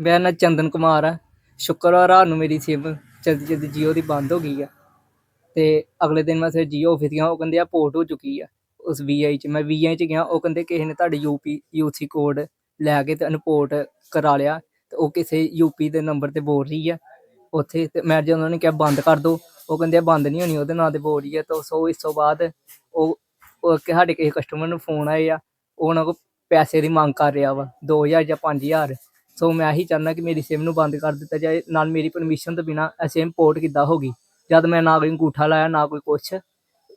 ਮੇਰਾ ਨਾਂ ਚੰਦਨ ਕੁਮਾਰ ਆ। ਸ਼ੁੱਕਰਵਾਰ ਰਾਤ ਨੂੰ ਮੇਰੀ ਸਿਮ ਜਲਦੀ ਜਲਦੀ ਜੀਓ ਦੀ ਬੰਦ ਹੋ ਗਈ ਆ। ਤੇ ਅਗਲੇ ਦਿਨ ਮੈਂ ਫਿਰ ਜੀਓ ਆਫਿਸ ਗਿਆ, ਉਹ ਕਹਿੰਦੇ ਆ ਪੋਰਟ ਹੋ ਚੁੱਕੀ ਆ। ਉਸ ਵੀਆਈ ਚ, ਮੈਂ ਵੀਆਈ ਚ ਗਿਆ, ਉਹ ਕਹਿੰਦੇ ਕਿਸੇ ਨੇ ਤੁਹਾਡੇ ਯੂਪੀ ਯੂਸੀ ਕੋਡ ਲੈ ਕੇ ਤੇ ਅਨਪੋਰਟ ਕਰਾ ਲਿਆ। ਤੇ ਉਹ ਕਿਸੇ ਯੂਪੀ ਦੇ ਨੰਬਰ ਤੇ ਬੋਲ ਰਹੀ ਆ। ਉੱਥੇ ਤੇ ਮੈਂ ਜਦੋਂ ਉਹਨਾਂ ਨੇ ਕਿਹਾ ਬੰਦ ਕਰ ਦਿਓ ਉਹ ਕਹਿੰਦੇ ਆ ਬੰਦ ਨਹੀਂ ਹੋਣੀ, ਉਹਦੇ ਨਾਂ ਤੇ ਬੋਲ ਰਹੀ ਆ। ਤਾਂ ਸੋ ਇਸ ਤੋਂ ਬਾਅਦ ਉਹ ਉਹ ਕਿ ਸਾਡੇ ਕਿਸੇ ਕਸਟਮਰ ਨੂੰ ਫੋਨ ਆਏ ਆ ਉਹਨਾਂ ਕੋਲ ਪੈਸੇ ਦੀ ਮੰਗ ਕਰ ਰਿਹਾ ਵਾ 2000 ਜਾਂ 5000 ਸੋ ਮੈਂ ਇਹੀ ਚਾਹੁੰਦਾ ਕਿ ਮੇਰੀ ਸਿਮ ਨੂੰ ਬੰਦ ਕਰ ਦਿੱਤਾ ਜਾਏ ਨਾਲ ਮੇਰੀ ਪਰਮਿਸ਼ਨ ਤੋਂ ਬਿਨਾ ਇਹ ਸਿਮ ਪੋਰਟ ਕਿੱਦਾਂ ਹੋ ਗਈ? ਜਦ ਮੈਂ ਨਾ ਕੋਈ ਅੰਗੂਠਾ ਲਾਇਆ ਨਾ ਕੋਈ ਕੁਛ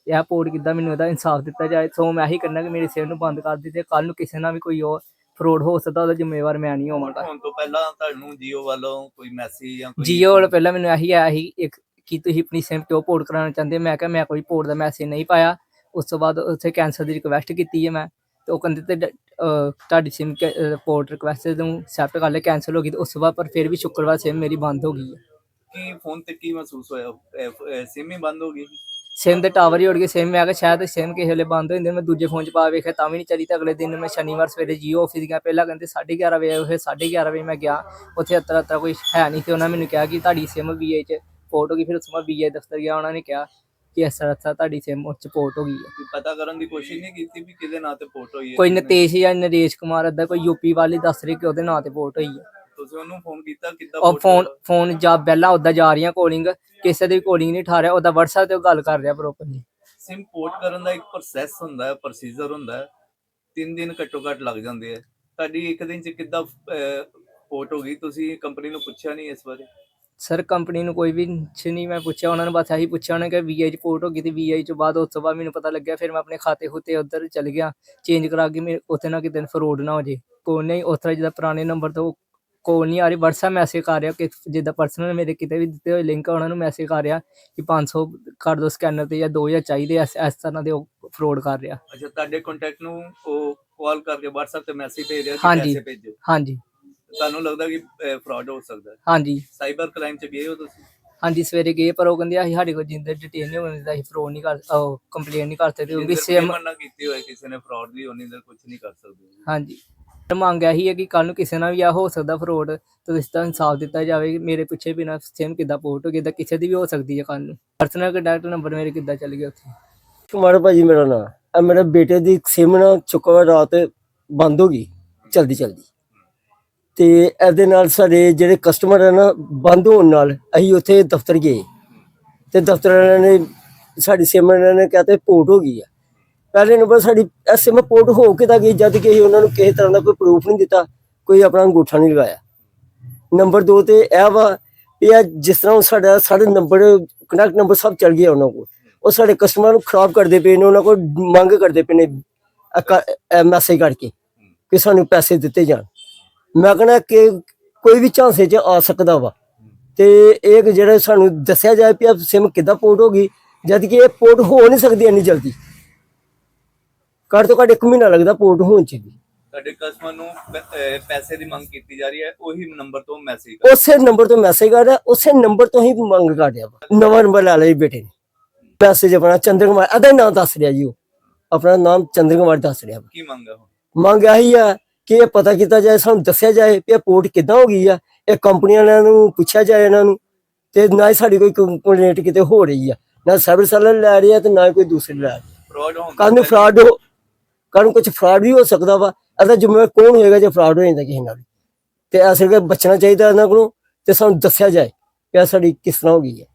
ਇਹ ਪੋਰਟ ਕਿੱਦਾਂ ਮੈਨੂੰ ਇਹਦਾ ਇਨਸਾਫ ਦਿੱਤਾ ਜਾਏ? ਸੋ ਮੈਂ ਇਹੀ ਕਰਨਾ ਕਿ ਮੇਰੀ ਸਿਮ ਨੂੰ ਬੰਦ ਕਰ ਦਿੱਤੇ ਕੱਲ ਨੂੰ ਕਿਸੇ ਨਾਲ ਵੀ ਕੋਈ ਉਹ ਫਰੋਡ ਹੋ ਸਕਦਾ ਉਹਦਾ ਜ਼ਿੰਮੇਵਾਰ ਮੈਂ ਨਹੀਂ ਹੋਵਾਂਗਾ। ਹੁਣ ਤੋਂ ਪਹਿਲਾਂ ਤੁਹਾਨੂੰ ਜੀਓ ਵੱਲੋਂ ਕੋਈ ਮੈਸੇਜ ਜਾਂ ਕੋਈ ਜੀਓ ਵਾਲਾ ਪਹਿਲਾਂ ਮੈਨੂੰ ਇਹੀ ਆਇਆ ਸੀ ਇੱਕ ਕਿ ਤੁਸੀਂ ਆਪਣੀ ਸਿਮ ਕਿਉਂ ਪੋਰਟ ਕਰਾਉਣਾ ਚਾਹੁੰਦੇ? ਮੈਂ ਕਿਹਾ ਮੈਂ ਕੋਈ ਪੋਰਟ ਦਾ ਮੈਸੇਜ ਨਹੀਂ ਪਾਇਆ। ਉਸ ਤੋਂ ਬਾਅਦ ਉੱਥੇ ਕੈਂਸਲ ਦੀ ਰਿਕੁਐਸਟ ਕੀਤੀ ਹੈ ਮੈਂ। ਤੇ ਉਹ ਕਹਿੰਦੇ ਤੇ ਤੁਹਾਡੀ ਸਿਮ ਪੋਰਟ ਰਿਕੁਐਸਟ ਨੂੰ ਐਕਸੈਪਟ ਕਰ ਲਿਆ ਕੈਂਸਲ ਹੋ ਗਈ ਤੇ ਉਸ ਤੋਂ ਬਾਅਦ ਪਰ ਫਿਰ ਵੀ ਸ਼ੁੱਕਰਵਾਰ ਸਿਮ ਮੇਰੀ ਬੰਦ ਹੋ ਗਈ ਹੈ। ਕੀ ਫੋਨ ਤੇ ਕੀ ਮਹਿਸੂਸ ਹੋਇਆ? ਸਿਮ ਹੀ ਬੰਦ ਹੋ ਗਈ? ਸਿਮ ਦੇ ਟਾਵਰ ਹੀ ਉੜ ਗਏ ਸਿਮ ਮੈਂ ਕਿਹਾ ਸ਼ਾਇਦ ਸਿਮ ਕਿਸੇ ਵੇਲੇ ਬੰਦ ਹੋ ਜਾਂਦੇ ਮੈਂ ਦੂਜੇ ਫੋਨ 'ਚ ਪਾ ਵੇਖਿਆ ਤਾਂ ਵੀ ਨਹੀਂ ਚੱਲੀ ਤਾਂ ਅਗਲੇ ਦਿਨ ਮੈਂ ਸ਼ਨੀਵਾਰ ਸਵੇਰੇ ਜੀਓ ਆਫਿਸ ਗਿਆ ਪਹਿਲਾਂ ਕਹਿੰਦੇ 11:30 ਵਜੇ ਉਹ 11:30 ਵਜੇ ਮੈਂ ਗਿਆ ਉੱਥੇ ਅਤਰਾ ਅਤਰਾ ਕੋਈ ਹੈ ਨਹੀਂ ਤੇ ਉਹਨਾਂ ਮੈਨੂੰ ਕਿਹਾ ਕਿ ਤੁਹਾਡੀ ਸਿਮ ਵੀਆਈ 'ਚ ਹੋ ਗਈ ਫਿਰ ਉਸ ਤੋਂ ਬਾਅਦ ਵੀਆਈ ਦਫ਼ਤਰ ਗਿਆ ਉਹਨਾਂ ਨੇ ਕਿਹਾ ਕਿ ਇਸ ਤਰ੍ਹਾਂ ਤਰ੍ਹਾਂ ਤੁਹਾਡੀ ਸਿਮ ਉਹ 'ਚ ਪੋਰਟ ਹੋ ਗਈ ਹੈ। ਪਤਾ ਕਰਨ ਦੀ ਕੋਸ਼ਿਸ਼ ਨਹੀਂ ਕੀਤੀ ਵੀ ਕਿਹਦੇ ਨਾਂ ਤੇ ਪੋਰਟ ਹੋਈ ਹੈ ਕੋਈ ਨਤੇਸ਼ ਜਾਂ ਨਰੇਸ਼ ਕੁਮਾਰ ਅੱਦਾ ਕੋਈ ਯੂਪੀ ਵਾਲੀ ਦੱਸ ਰਹੀ ਕਿ ਉਹਦੇ ਨਾਂ ਤੇ ਪੋਰਟ ਹੋਈ ਹੈ। ਤੁਸੀਂ ਉਹਨੂੰ ਫੋਨ ਕੀਤਾ ਕਿੱਦਾਂ ਉਹ port ਫੋਨ ਹੋਇਆ? ਫੋਨ ਜਾ ਬੈਲਾਂ ਉਹਦਾ ਜਾ ਰਹੀਆਂ ਕਾਲਿੰਗ ਕਿਸੇ ਦੀ ਕਾਲਿੰਗ ਨਹੀਂ ਠਾ ਰਿਹਾ ਉਹਦਾ WhatsApp ਤੇ ਉਹ ਗੱਲ ਕਰ ਰਿਹਾ ਪ੍ਰੋਪਰਲੀ ਸਿਮ ਪੋਰਟ ਕਰਨ ਦਾ ਇੱਕ ਪ੍ਰੋਸੈਸ ਹੁੰਦਾ ਹੈ ਪ੍ਰੋਸੀਜਰ ਹੁੰਦਾ ਹੈ। ਤਿੰਨ ਦਿਨ ਘੱਟੋ ਘੱਟ ਲੱਗ ਜਾਂਦੇ ਆ ਤੁਹਾਡੀ ਇੱਕ ਦਿਨ ਚ ਕਿੱਦਾਂ ਪੋਰਟ ਹੋ ਗਈ? ਤੁਸੀਂ ਕੰਪਨੀ ਨੂੰ ਪੁੱਛਿਆ ਨਹੀਂ ਇਸ ਬਾਰੇ? ਸਰ ਕੰਪਨੀ ਨੂੰ ਕੋਈ ਵੀ ਕੁਛ ਨਹੀਂ ਮੈਂ ਪੁੱਛਿਆ ਉਹਨਾਂ ਨੂੰ ਬਸ ਇਹੀ ਪੁੱਛਿਆ ਉਹਨਾਂ ਨੇ ਕਿ ਵੀਆਈ ਚ ਪੋਰਟ ਹੋ ਗਈ ਤੇ ਵੀਆਈ ਤੋਂ ਬਾਅਦ ਉਸ ਤੋਂ ਬਾਅਦ ਮੈਨੂੰ ਪਤਾ ਲੱਗਿਆ ਫਿਰ ਮੈਂ ਆਪਣੇ ਖਾਤੇ ਖੁੱਤੇ ਉੱਧਰ ਚਲ ਗਿਆ ਚੇਂਜ ਕਰਾ ਕੇ ਮੇਰੇ ਉੱਥੇ ਨਾ ਕਿਤੇ ਫਰੋਡ ਨਾ ਹੋ ਜੇ। ਕੋਈ ਨਹੀਂ ਉਸ ਤਰ੍ਹਾਂ ਜਿੱਦਾਂ ਪੁਰਾਣੇ ਨੰਬਰ ਤੋਂ ਕੋਲ ਨਹੀਂ ਆ ਰਹੀ WhatsApp ਮੈਸੇਜ ਕਰ ਰਿਹਾ ਕਿ ਜਿੱਦਾਂ ਪਰਸਨਲ ਮੇਰੇ ਕਿਤੇ ਵੀ ਦਿੱਤੇ ਹੋਏ ਲਿੰਕ ਉਹਨਾਂ ਨੂੰ ਮੈਸੇਜ ਕਰ ਰਿਹਾ ਕਿ 500 ਕਰ ਦੋ ਸਕੈਨਰ ਤੇ ਜਾਂ 2000 ਚਾਹੀਦੇ ਆ, ਇਸ ਇਸ ਤਰ੍ਹਾਂ ਦੇ ਉਹ ਫਰੋਡ ਕਰ ਰਿਹਾ। ਅੱਛਾ ਤੁਹਾਡੇ ਕੰਟੈਕਟ ਨੂੰ ਉਹ ਕਾਲ ਕਰਕੇ WhatsApp ਤੇ ਮੈਸੇਜ ਭੇਜ ਰਿਹਾ ਕਿ ਹਾਂਜੀ। ਪੈਸੇ ਭੇਜੋ। ਹਾਂਜੀ। ਤੁਹਾਨੂੰ ਲੱਗਦਾ ਕਿ ਫਰਾਡ ਹੋ ਸਕਦਾ ਹੈ? ਹਾਂਜੀ। ਸਾਈਬਰ ਕ੍ਰਾਈਮ ਚ ਗਏ ਹੋ ਤੁਸੀਂ? ਹਾਂਜੀ ਸਵੇਰੇ ਗਏ ਪਰ ਉਹ ਕਹਿੰਦੇ ਅਸੀਂ ਸਾਡੇ ਕੋਲ ਜਿੰਦਰ ਡਿਟੇਲ ਨਹੀਂ ਹੋਣੀ ਅਸੀਂ ਫਰੋਡ ਨਹੀਂ ਕਰ ਉਹ ਕੰਪਲੇਨ ਨਹੀਂ ਕਰ ਸਕਦੇ ਕਿਉਂਕਿ ਸੇਮ payment ਨਾ ਕੀਤੀ ਹੋਏ ਕਿਸੇ ਨੇ ਫਰਾਡ ਦੀ ਹੋਣੀ ਤਾਂ ਕੁਝ ਨਹੀਂ ਕਰ ਸਕਦੇ। ਹਾਂਜੀ। ਮੰਗ ਇਹੀ ਹੈ ਕਿ ਕੱਲ ਨੂੰ ਕਿਸੇ ਨਾਲ ਵੀ ਆ ਹੋ ਸਕਦਾ ਫਰੋਡ ਤਾਂ ਇਸ ਦਾ ਇਨਸਾਫ ਦਿੱਤਾ ਜਾਵੇ ਕਿ ਮੇਰੇ ਪਿੱਛੇ ਬਿਨਾ ਸੇਮ ਕਿੱਦਾਂ ਪੋਰਟ ਹੋ ਗਿਆ ਤਾਂ ਕਿਸੇ ਦੀ ਵੀ ਹੋ ਸਕਦੀ ਹੈ ਕੱਲ ਨੂੰ। ਪਰਸਨਲ ਕੰਟੈਕਟ ਨੰਬਰ ਮੇਰੇ ਕਿੱਦਾਂ ਚੱਲ ਗਿਆ ਉੱਥੇ? ਕੁਮਾਰ ਭਾਜੀ ਮੇਰਾ ਨਾਮ ਆ ਮੇਰੇ ਬੇਟੇ ਦੀ ਸਿਮ ਨਾ ਚੁੱਕਵਾ ਰਾਤ ਬੰਦ ਹੋ ਗਈ ਜਲਦੀ ਜਲਦੀ ਤੇ ਇਹਦੇ ਨਾਲ ਸਾਡੇ ਜਿਹੜੇ ਕਸਟਮਰ ਆ ਨਾ, ਬੰਦ ਹੋਣ ਨਾਲ ਅਸੀਂ ਉੱਥੇ ਦਫ਼ਤਰ ਗਏ। ਤੇ ਦਫ਼ਤਰ ਵਾਲਿਆਂ ਨੇ ਸਾਡੀ ਸਿਮ ਇਹਨਾਂ ਨੇ ਕਹਤੇ ਪੋਰਟ ਹੋ ਗਈ ਆ। ਪਹਿਲੇ ਨੰਬਰ ਸਾਡੀ ਇਹ ਸਿਮ ਪੋਰਟ ਹੋ ਕੇ ਤਾਂ ਗਈ, ਜਦ ਕਿ ਅਸੀਂ ਉਹਨਾਂ ਨੂੰ ਕਿਸੇ ਤਰ੍ਹਾਂ ਦਾ ਕੋਈ ਪ੍ਰੂਫ ਨਹੀਂ ਦਿੱਤਾ, ਕੋਈ ਆਪਣਾ ਅੰਗੂਠਾ ਨਹੀਂ ਲਗਾਇਆ। ਨੰਬਰ 2 ਤੇ ਇਹ ਵਾ ਵੀ ਇਹ ਜਿਸ ਤਰ੍ਹਾਂ ਹੁਣ ਸਾਡਾ, ਸਾਡੇ ਨੰਬਰ ਕਨੈਕਟ ਨੰਬਰ ਸਭ ਚਲ ਗਿਆ ਉਹਨਾਂ ਕੋਲ। ਉਹ ਸਾਡੇ ਕਸਟਮਰ ਨੂੰ ਖਰਾਬ ਕਰਦੇ ਪਏ ਨੇ, ਉਹਨਾਂ ਕੋਲ ਮੰਗ ਕਰਦੇ ਪਏ ਨੇ ਮੈਸੇਜ ਕਰਕੇ ਕਿ ਸਾਨੂੰ ਪੈਸੇ ਦਿੱਤੇ ਜਾਣ। ਮੈਂ ਕਹਿੰਦਾ ਕਿ ਕੋਈ ਵੀ ਝਾਂਸੇ 'ਚ ਆ ਸਕਦਾ ਵਾ। ਤੇ ਇਹ ਕਿ ਜਿਹੜਾ ਸਾਨੂੰ ਦੱਸਿਆ ਜਾਏ ਵੀ ਸਿਮ ਕਿੱਦਾਂ ਪੋਰਟ ਹੋ ਗਈ ਜਦ ਕਿ ਇਹ ਪੋਰਟ ਹੋ ਨਹੀਂ ਸਕਦੀ ਇੰਨੀ ਜਲਦੀ। ਘੱਟ ਤੋਂ ਘੱਟ ਇੱਕ ਮਹੀਨਾ ਲੱਗਦਾ ਪੋਰਟ ਹੋਣ 'ਚ ਵੀ। ਤੁਹਾਡੇ ਕਸਟਮਰ ਨੂੰ ਪੈਸੇ ਦੀ ਮੰਗ ਕੀਤੀ ਜਾ ਰਹੀ ਹੈ ਉਹੀ ਨੰਬਰ ਤੋਂ ਮੈਸੇਜ ਕਰ ਉਸੇ ਨੰਬਰ ਤੋਂ ਮੈਸੇਜ ਆ ਰਿਹਾ ਉਸੇ ਨੰਬਰ ਤੋਂ ਹੀ ਮੰਗ ਕਰ ਰਿਹਾ ਵਾ। ਨਵਾਂ ਨੰਬਰ ਲੈ ਜੀ ਬੇਟੇ ਨੇ। ਮੈਸੇਜ ਆਪਣਾ ਚੰਦਰ ਕੁਮਾਰ ਅਦਾ ਨਾਮ ਦੱਸ ਰਿਹਾ ਜੀ ਉਹ। ਆਪਣਾ ਨਾਮ ਚੰਦਰ ਕੁਮਾਰ ਦੱਸ ਰਿਹਾ ਕੀ ਮੰਗ ਮੰਗ ਆਹੀ ਆ ਕਿ ਇਹ ਪਤਾ ਕੀਤਾ ਜਾਏ ਸਾਨੂੰ ਦੱਸਿਆ ਜਾਏ ਕਿ ਇਹ ਪੋਰਟ ਕਿੱਦਾਂ ਹੋ ਗਈ ਆ ਇਹ ਕੰਪਨੀਆਂ ਵਾਲਿਆਂ ਨੂੰ ਪੁੱਛਿਆ ਜਾਏ ਇਹਨਾਂ ਨੂੰ ਤੇ ਨਾ ਹੀ ਸਾਡੀ ਕੋਈ ਕੰਪਲੇਂਟ ਕਿਤੇ ਹੋ ਰਹੀ ਆ ਨਾ ਸਰਵਿਸ ਵਾਲੇ ਲੈ ਰਹੇ ਤੇ ਨਾ ਕੋਈ ਦੂਸਰੇ ਲੈ ਰਹੇ ਫਰਾਡ ਹੋਣ ਕੱਲ ਨੂੰ ਫਰਾਡ ਹੋ ਕੱਲ ਨੂੰ ਕੁਝ ਫਰਾਡ ਵੀ ਹੋ ਸਕਦਾ ਵਾ ਇਹਦਾ ਜ਼ਿੰਮੇਵਾਰ ਕੌਣ ਹੋਏਗਾ ਜੇ ਫਰਾਡ ਹੋ ਜਾਂਦਾ ਕਿਸੇ ਨਾਲ ਤੇ ਅਸਲ ਵਿੱਚ ਬਚਣਾ ਚਾਹੀਦਾ ਇਹਨਾਂ ਕੋਲੋਂ ਤੇ ਸਾਨੂੰ ਦੱਸਿਆ ਜਾਏ ਕਿ ਸਾਡੀ ਕਿਸ ਤਰ੍ਹਾਂ ਹੋ ਗਈ ਹੈ